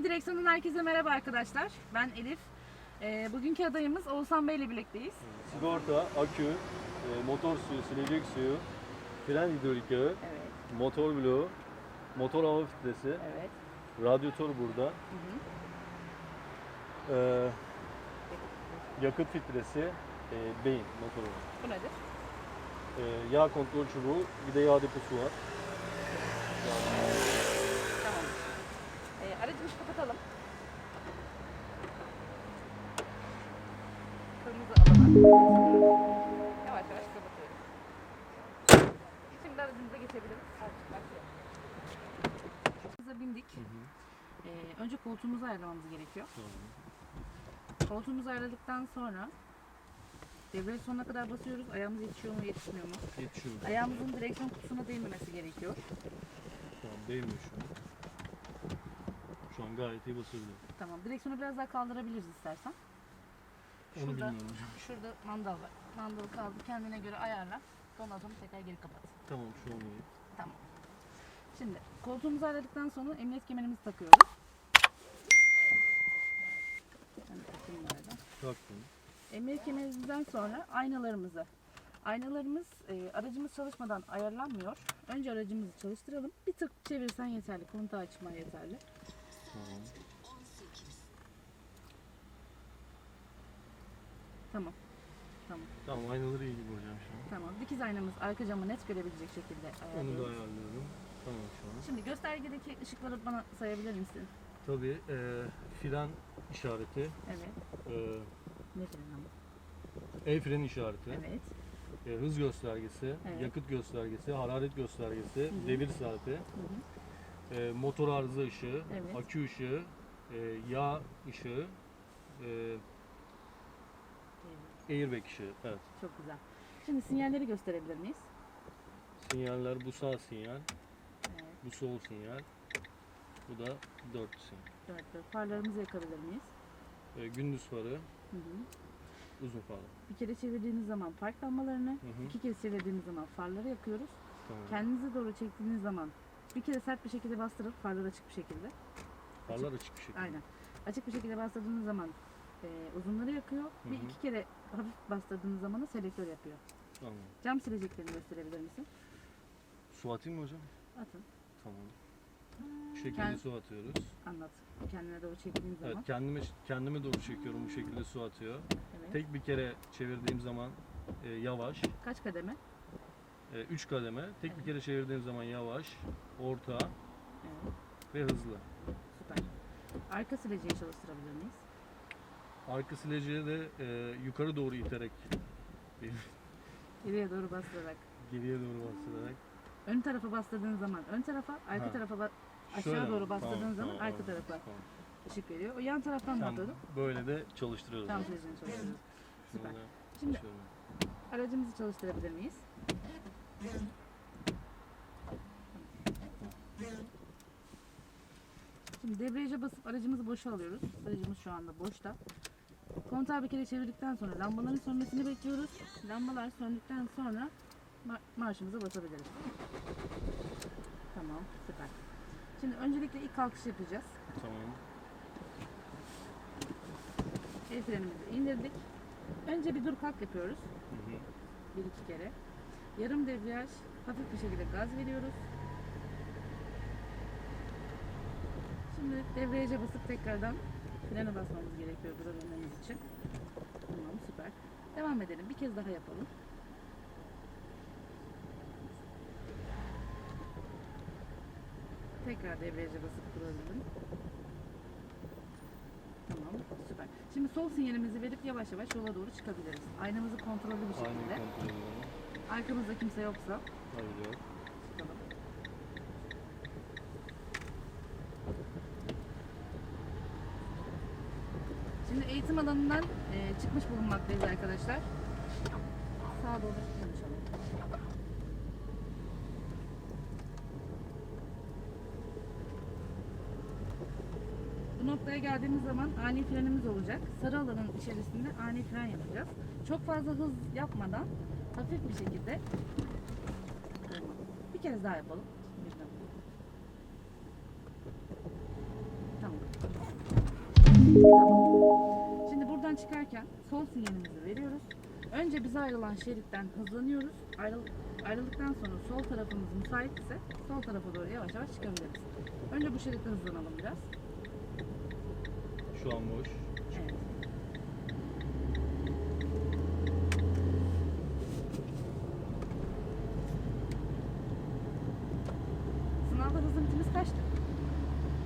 20 direksiyonun herkese merhaba arkadaşlar. Ben Elif. Ee, bugünkü adayımız Oğuzhan Bey ile birlikteyiz. Sigorta, akü, e, motor suyu, silecek suyu, fren hidrolik yağı, Evet, motor bloğu, motor hava filtresi, evet. radyatör burada, Hı hı. e, yakıt filtresi, e, beyin motoru. Bu nedir? E, yağ kontrol çubuğu, bir de yağ deposu var. Tamam. Aracımızı kapatalım. Kırmızı alana. Yavaş yavaş kapatıyoruz. Şimdi aracımıza geçebiliriz. Aracımıza bindik. Ee, önce koltuğumuzu ayarlamamız gerekiyor. Koltuğumuzu ayarladıktan sonra devreye sonuna kadar basıyoruz. Ayağımız yetişiyor mu yetişmiyor mu? Yetişiyor. Ayağımızın direksiyon kutusuna değmemesi gerekiyor. An değmiyor şu an. Gayet iyi basabiliyor. Tamam. Direksiyonu biraz daha kaldırabiliriz istersen. Onu Şurada, bilmiyorum hocam. şurada mandal var. Mandalı kaldır kendine göre ayarla. Ondan sonra tekrar geri kapat. Tamam şu an iyi. Tamam. Şimdi koltuğumuzu ayarladıktan sonra emniyet kemerimizi takıyoruz. Taktım. Emniyet kemerimizden sonra aynalarımızı. Aynalarımız e, aracımız çalışmadan ayarlanmıyor. Önce aracımızı çalıştıralım. Bir tık çevirsen yeterli. Kontağı açman yeterli. Tamam. Tamam. Tamam. Tamam aynaları iyi gibi hocam şu an. Tamam. Dikiz aynamız arka camı net görebilecek şekilde Onu da ayarlıyoruz. ayarlıyorum. Tamam şu an. Şimdi göstergedeki ışıkları bana sayabilir misin? Tabii e, fren işareti, Evet. e, Ne freni ama? el freni işareti, Evet. e, hız göstergesi, Evet. yakıt göstergesi, hararet göstergesi, devir saati, Hı hı. E, motor arıza ışığı, Evet. akü ışığı, e, yağ ışığı, e, airbag ışığı. Evet. Çok güzel. Şimdi sinyalleri gösterebilir miyiz? Sinyaller bu sağ sinyal, Evet. bu sol sinyal, bu da dört sinyal. Dört dört. Farlarımızı yakabilir miyiz? E, gündüz farı, Hı hı. uzun farı. Bir kere çevirdiğiniz zaman park lambalarını, Hı hı. iki kere çevirdiğiniz zaman farları yakıyoruz. Tamam. Kendinize doğru çektiğiniz zaman bir kere sert bir şekilde bastırıp farlar açık bir şekilde. Farlar açık bir şekilde. Aynen. Açık bir şekilde bastırdığınız zaman e, uzunları yakıyor. Bir Hı hı. iki kere hafif bastırdığınız zaman da selektör yapıyor. Tamam. Cam sileceklerini gösterebilir misin? Su atayım mı hocam? Atın. Tamam. Bu şekilde Kend- su atıyoruz. Anlat. Kendine doğru çektiğin zaman. Evet kendime kendime doğru çekiyorum bu şekilde su atıyor. Evet. Tek bir kere çevirdiğim zaman e, yavaş. Kaç kademe? 3 kademe. Tek bir kere çevirdiğim zaman yavaş, orta Evet. ve hızlı. Süper. Arka sileceği çalıştırabilir miyiz? Arka sileceği de e, yukarı doğru iterek Geriye doğru bastırarak. geriye doğru bastırarak. Ön tarafa bastırdığın zaman ön tarafa, arka Ha. tarafa ba- aşağı Şöyle mi? doğru bastırdığın Tamam, zaman tamam, arka tamam, tarafa tamam. ışık veriyor. O yan taraftan Tam atıyorduk. böyle de çalıştırıyoruz. Tam sileceğini çalıştırıyoruz. Süper. Şimdi şöyle. aracımızı çalıştırabilir miyiz? Şimdi debriyaja basıp aracımızı boşa alıyoruz. Aracımız şu anda boşta. Kontağı bir kere çevirdikten sonra lambaların sönmesini bekliyoruz. Lambalar söndükten sonra ma- marşımıza basabiliriz. Tamam, süper. Şimdi öncelikle ilk kalkış yapacağız. Tamam. El frenimizi indirdik. Önce bir dur kalk yapıyoruz. Hı hı. Bir iki kere. Yarım debriyaj, hafif bir şekilde gaz veriyoruz. Şimdi debriyaja basıp tekrardan frene basmamız gerekiyor durabilmemiz için. Tamam süper. Devam edelim. Bir kez daha yapalım. Tekrar debriyaja basıp duralım. Tamam süper. Şimdi sol sinyalimizi verip yavaş yavaş yola doğru çıkabiliriz. Aynamızı kontrollü bir Aynı şekilde. kontrol ediyorum. Arkamızda kimse yoksa Hayır yok. çıkalım. Şimdi eğitim alanından e, çıkmış bulunmaktayız arkadaşlar. Sağa doğru konuşalım. Bu noktaya geldiğimiz zaman ani frenimiz olacak. Sarı alanın içerisinde ani fren yapacağız. Çok fazla hız yapmadan hafif bir şekilde bir kez daha yapalım. Tamam. Şimdi buradan çıkarken sol sinyalimizi veriyoruz. Önce bize ayrılan şeritten hızlanıyoruz. Ayrıl ayrıldıktan sonra sol tarafımız müsaitse sol tarafa doğru yavaş yavaş çıkabiliriz. Önce bu şeritte hızlanalım biraz. Şu an boş. Evet. Sınavda hız limitimiz kaçtı?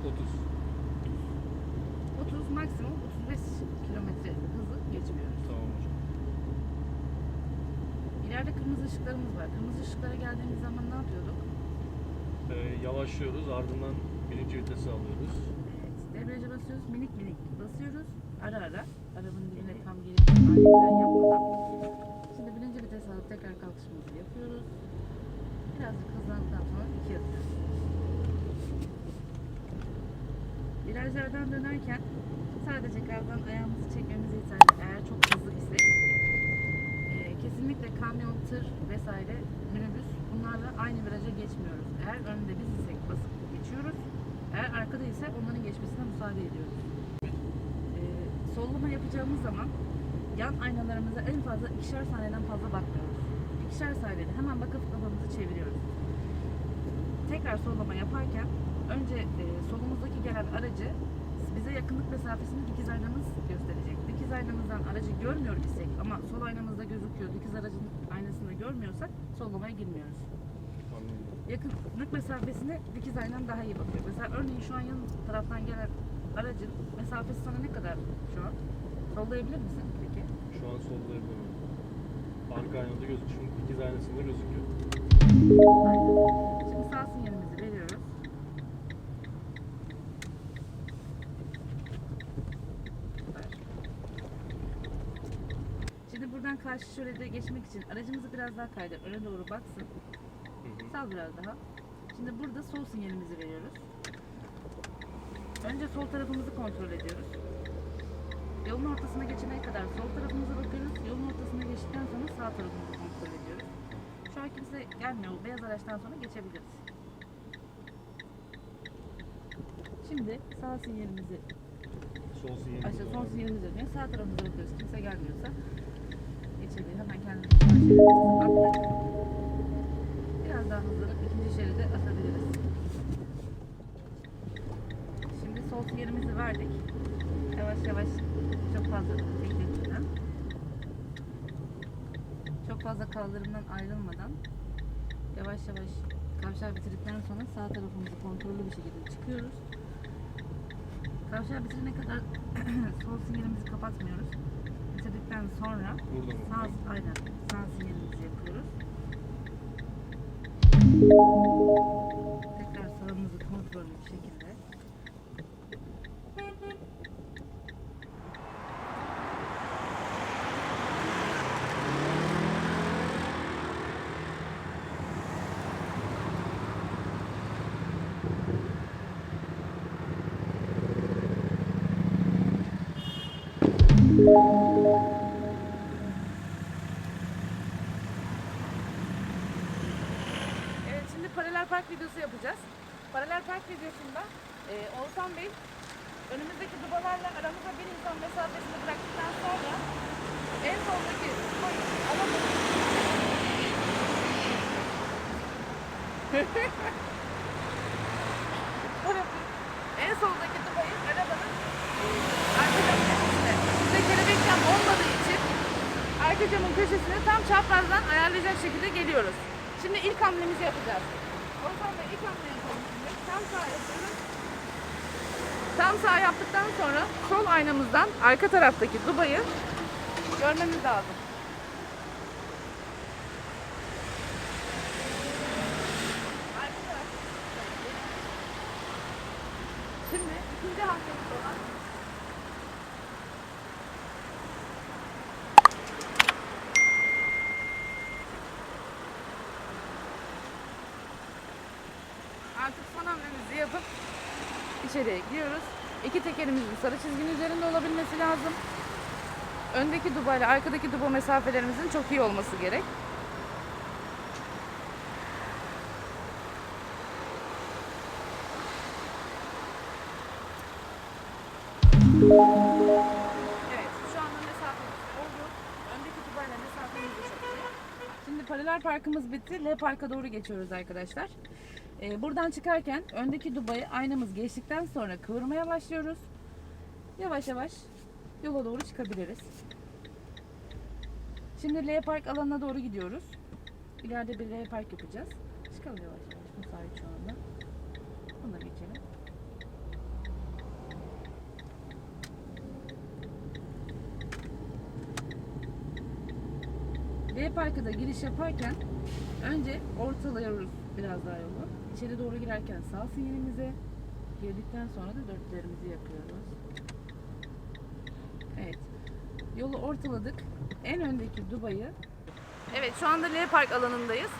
30. 30 maksimum 35 kilometre hızı geçmiyoruz. Tamam hocam. İleride kırmızı ışıklarımız var. Kırmızı ışıklara geldiğimiz zaman ne yapıyorduk? Ee, yavaşlıyoruz ardından birinci vitesi alıyoruz. Evet, debriyaja basıyoruz, minik minik basıyoruz. Ara ara, arabanın dibine tam gelip ani fren yapmadan. Şimdi birinci vites alıp tekrar kalkışımızı yapıyoruz. Birazcık hızlandıktan sonra iki atıyoruz. Virajlardan dönerken sadece gazdan ayağımızı çekmemiz yeterli. Eğer çok hızlı isek kesinlikle kamyon, tır vesaire, minibüs bunlarla aynı viraja geçmiyoruz. Eğer önde biz isek basıp geçiyoruz. Eğer arkada ise onların geçmesine müsaade ediyoruz. E, sollama yapacağımız zaman yan aynalarımıza en fazla ikişer saniyeden fazla bakmıyoruz. İkişer saniyede hemen bakıp kafamızı çeviriyoruz. Tekrar sollama yaparken önce e, solumuzdaki gelen aracı bize yakınlık mesafesini dikiz aynamız gösterecek. Dikiz aynamızdan aracı görmüyor isek ama sol aynamızda gözüküyor, dikiz aracın aynasında görmüyorsak sollamaya girmiyoruz. Yakınlık mesafesine dikiz aynan daha iyi bakıyor. Mesela örneğin şu an yan taraftan gelen aracın mesafesi sana ne kadar şu an? Sollayabilir misin peki? Şu an sollayabiliyorum. Arka aynada gözüküyor. Şimdi ikiz aynasında gözüküyor. Aynen. Şimdi sağ sinyalimizi veriyoruz. Süper. Şimdi buradan karşı şeride geçmek için aracımızı biraz daha kaydır. Öne doğru baksın. Hı hı. Sal biraz daha. Şimdi burada sol sinyalimizi veriyoruz. Önce sol tarafımızı kontrol ediyoruz. Yolun ortasına geçene kadar sol tarafımıza bakıyoruz. Yolun ortasına geçtikten sonra sağ tarafımızı kontrol ediyoruz. Şu an kimse gelmiyor. O beyaz araçtan sonra geçebiliriz. Şimdi sağ sinyalimizi, Sol sinyalimiz aşağı sinyalimizi dönüyor. Sağ tarafımıza bakıyoruz. Kimse gelmiyorsa geçebilir. Hemen kendimizi sağ. Biraz daha hızlanıp ikinci şeride atabiliriz. Şimdi sol sinyalimizi verdik. Yavaş yavaş çok fazla bekletmeden. Çok fazla kaldırımdan ayrılmadan yavaş yavaş kavşağı bitirdikten sonra sağ tarafımızı kontrollü bir şekilde çıkıyoruz. Kavşağı bitirene kadar sol sinyalimizi kapatmıyoruz. Bitirdikten sonra Burada mı? Sağ, aynen. Sağ sinyalimizi yapıyoruz. Tekrar sağımızı kontrollü bir şekilde. Paralel park videosunda e, Oğuzhan Bey önümüzdeki dubalarla aramıza bir insan mesafesini bıraktıktan sonra en soldaki alamayız. en soldaki dubayı arabanın arka cam köşesine bize kelebek cam olmadığı için arka camın köşesine tam çaprazdan ayarlayacak şekilde geliyoruz. Şimdi ilk hamlemizi yapacağız. Oğuzhan Bey ilk hamle yapalım. Tam sağ yaptıktan sonra sol aynamızdan arka taraftaki dubayı görmemiz lazım. Şimdi ikinci hamlemiz olan artık son hamlemizi yapıp içeriye giriyoruz. İki tekerimizin sarı çizginin üzerinde olabilmesi lazım. Öndeki duba ile arkadaki duba mesafelerimizin çok iyi olması gerek. Evet, şu anda mesafemiz oldu. Öndeki dubayla mesafemiz de çok iyi. Şimdi paralel parkımız bitti. L parka doğru geçiyoruz arkadaşlar. Ee, buradan çıkarken öndeki dubayı aynamız geçtikten sonra kıvırmaya başlıyoruz. Yavaş yavaş yola doğru çıkabiliriz. Şimdi L park alanına doğru gidiyoruz. İleride bir L park yapacağız. Çıkalım yavaş yavaş. Müsait şu anda. Bunu da geçelim. L Park'a da giriş yaparken önce ortalıyoruz biraz daha yolu. İçeri doğru girerken sağ sinyalimize girdikten sonra da dörtlerimizi yapıyoruz. Evet. Yolu ortaladık. En öndeki Dubai'yi Evet şu anda L Park alanındayız.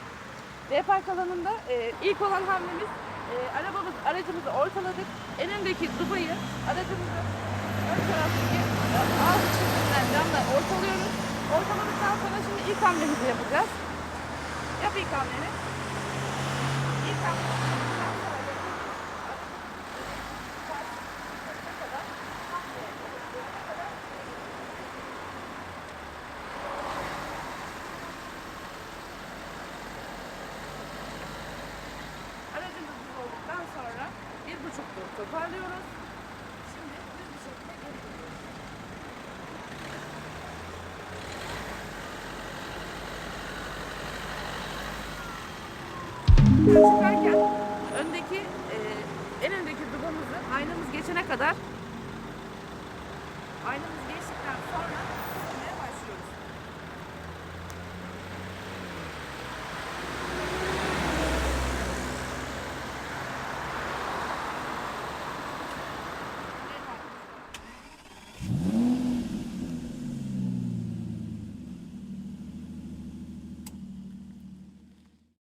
L Park alanında e, ilk olan hamlemiz e, arabamız, aracımızı ortaladık. En öndeki Dubai'yi aracımızı ön taraftaki e, alt çizginden camla ortalıyoruz. Ortaladıktan sonra şimdi ilk hamlemizi yapacağız. Yap ilk hamleni. Aracımız olduktan sonra bir buçuk tur toparlıyoruz. Geçene kadar. Aynamız geçtikten sonra